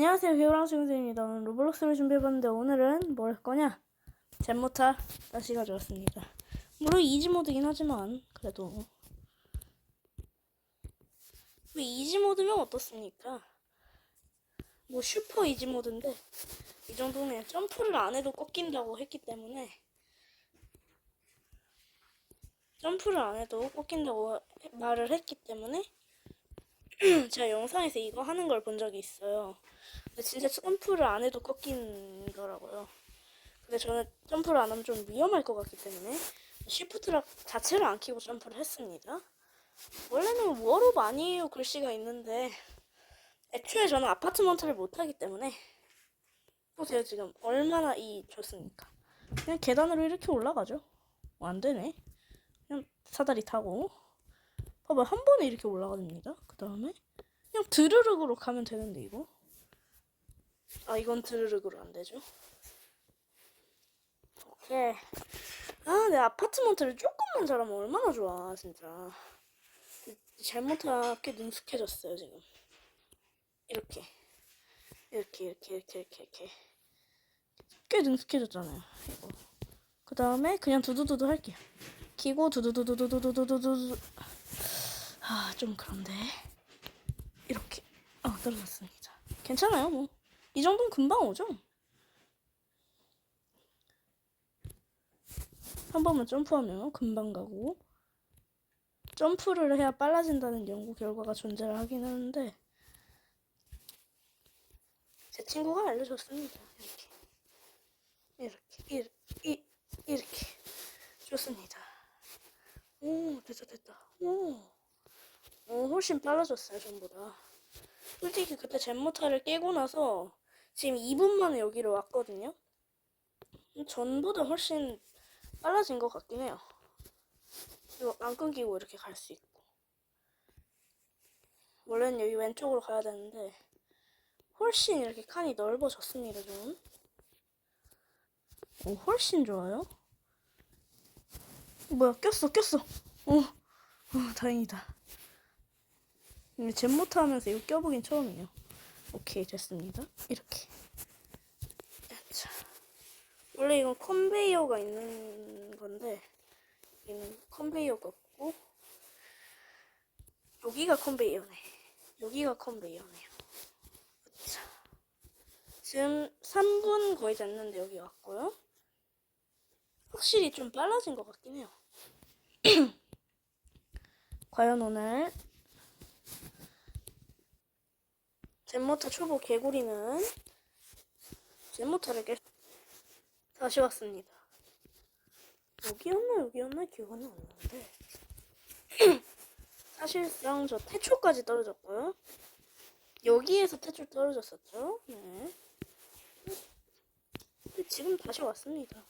안녕하세요 친구들입니다. 오늘 로블록스를 준비해봤는데 오늘은 뭘할 거냐? 잼모타 다시 가져왔습니다. 물론 이지 모드긴 하지만 그래도. 뭐 이지 모드면 어떻습니까? 뭐 슈퍼 이지 모드인데 이 정도면 점프를 안 해도 꺾인다고 했기 때문에 점프를 안 해도 꺾인다고 말을 했기 때문에 제가 영상에서 이거 하는 걸 본 적이 있어요. 근데 진짜 점프를 안 해도 꺾이더라고요. 근데 저는 점프를 안 하면 좀 위험할 것 같기 때문에 시프트락 자체를 안 키고 점프를 했습니다. 원래는 워롭 아니에요 글씨가 있는데 애초에 저는 아파트먼트를 못하기 때문에 보세요 지금 얼마나 이 좋습니까? 그냥 계단으로 이렇게 올라가죠. 어, 안 되네. 그냥 사다리 타고 봐봐 한 번에 이렇게 올라갑니다. 그 다음에 그냥 드르륵으로 가면 되는데 이거. 아 이건 드르륵으로 안 되죠. 오케이. 아내 아파트먼트를 조금만 잘하면 얼마나 좋아 진짜. 잘못하면 꽤 능숙해졌어요 지금. 이렇게. 이렇게 이렇게 이렇게 이렇게 이렇게. 꽤 능숙해졌잖아요 이거. 그 다음에 그냥 두두두두 할게요. 키고 두두두두두두두두두 아, 좀 그런데. 이렇게. 아, 떨어졌습니다. 괜찮아요, 뭐. 이 정도는 금방 오죠? 한 번만 점프하면 금방 가고. 점프를 해야 빨라진다는 연구 결과가 존재를 하긴 하는데, 제 친구가 알려줬습니다. 이렇게. 이렇게. 이렇게. 이, 이렇게. 좋습니다. 오, 됐다, 됐다. 오. 어, 훨씬 빨라졌어요, 전보다. 솔직히 그때 젠모타를 깨고 나서 지금 2분 만에 여기로 왔거든요. 전보다 훨씬 빨라진 것 같긴 해요. 이거 안 끊기고 이렇게 갈 수 있고. 원래는 여기 왼쪽으로 가야 되는데 훨씬 이렇게 칸이 넓어졌습니다, 좀. 오, 훨씬 좋아요. 뭐야, 꼈어, 꼈어. 오, 오 다행이다. 근데 잼모타 하면서 이거 껴보긴 처음이에요. 오케이, 됐습니다. 이렇게. 자. 원래 이건 컨베이어가 있는 건데, 여기는 컨베이어가 없고, 여기가 컨베이어네. 여기가 컨베이어네요. 자. 지금 3분 거의 됐는데 여기 왔고요. 확실히 좀 빨라진 것 같긴 해요. 과연 오늘 젠모타 초보 개구리는 젠모타를 깨 다시 왔습니다. 여기였나 여기였나 기억은 안 나는데 사실상 저 태초까지 떨어졌고요. 여기에서 태초 떨어졌었죠. 네. 지금 다시 왔습니다.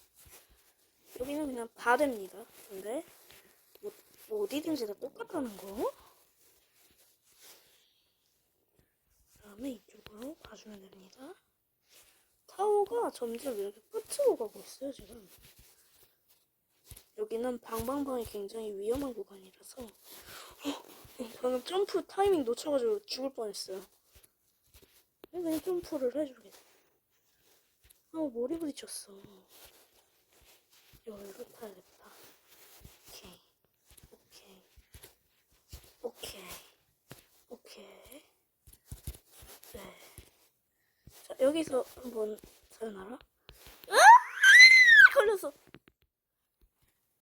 여기는 그냥 다 됩니다. 근데 뭐, 뭐 어디든지 다 똑같다는 거. 다음에 이쪽으로 봐주면 됩니다. 타워가 점점 이렇게 끝으로 가고 있어요, 지금. 여기는 방방방이 굉장히 위험한 구간이라서 어, 방금 점프 타이밍 놓쳐가지고 죽을 뻔했어요. 그냥 점프를 해주게. 아, 머리 부딪혔어. 여기로 타야겠다. 오케이. 오케이. 오케이. 오케이. 네. 자, 여기서 한번 사연하라. 아! 걸렸어.